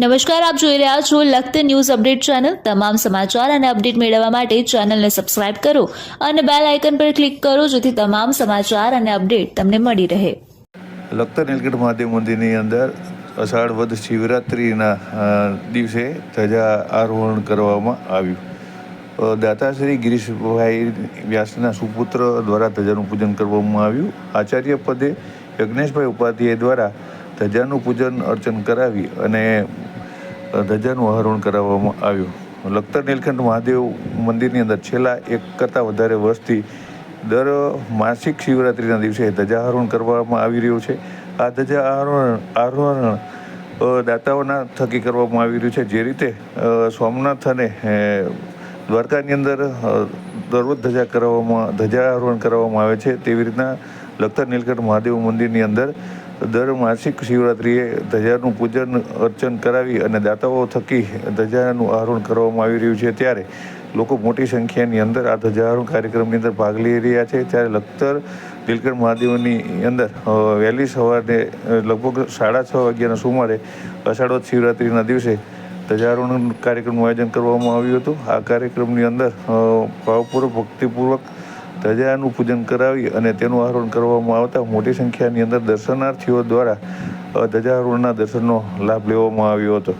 નમસ્કાર, આપ જોઈ રહ્યા છો લખત ન્યૂઝ અપડેટ ચેનલ. તમામ સમાચાર અને અપડેટ મેળવવા માટે ચેનલને સબસ્ક્રાઇબ કરો અને બેલ આઇકન પર ક્લિક કરો જેથી તમામ સમાચાર અને અપડેટ તમને મળી રહે. લખતર નીલકંઠ મહાદેવ મંદિરની અંદર અષાઢ વધ શિવરાત્રિના દિવસે ધજા આરોહણ કરવામાં આવ્યું. દાતાશ્રી ગિરીશભાઈ વ્યાસના સુપુત્ર દ્વારા ધજાનું પૂજન કરવામાં આવ્યું. આચાર્ય પદે યજ્ઞેશભાઈ ઉપાધ્યાય દ્વારા ધજાનું પૂજન અર્ચન કરાવી અને ધજાનું આરોહણ કરાવવામાં આવ્યું. લખતર નીલકંઠ મહાદેવ મંદિરની અંદર છેલ્લા એક કરતાં વધારે વર્ષથી દર માસિક શિવરાત્રિના દિવસે ધ્વજારોહણ કરવામાં આવી રહ્યું છે. આ ધજા આરોહણ આરોહણ દાતાઓના થકી કરવામાં આવી રહ્યું છે. જે રીતે સોમનાથ અને દ્વારકાની અંદર દરરોજ ધજા કરાવવામાં ધજારોહણ કરવામાં આવે છે. તેવી રીતના લખતર નીલકંઠ મહાદેવ મંદિરની અંદર દર માસિક શિવરાત્રિએ ધજાનું પૂજન અર્ચન કરાવી અને દાતાઓ થકી ધજાનું આરોહણ કરવામાં આવી રહ્યું છે. ત્યારે લોકો મોટી સંખ્યાની અંદર આ ધજારોહણ કાર્યક્રમની અંદર ભાગ લઈ રહ્યા છે. ત્યારે લખતર નીલકંઠ મહાદેવની અંદર વહેલી સવારે લગભગ સાડા છ વાગ્યાના સુમારે અષાઢ શિવરાત્રિના દિવસે ધજારોહણ કાર્યક્રમનું આયોજન કરવામાં આવ્યું હતું. આ કાર્યક્રમની અંદર ભાવપૂર્વક, ભક્તિપૂર્વક ધજાનું પૂજન કરાવી અને તેનું આરોહણ કરવામાં આવતા મોટી સંખ્યાની અંદર દર્શનાર્થીઓ દ્વારા ધજારોહણના દર્શનનો લાભ લેવામાં આવ્યો હતો.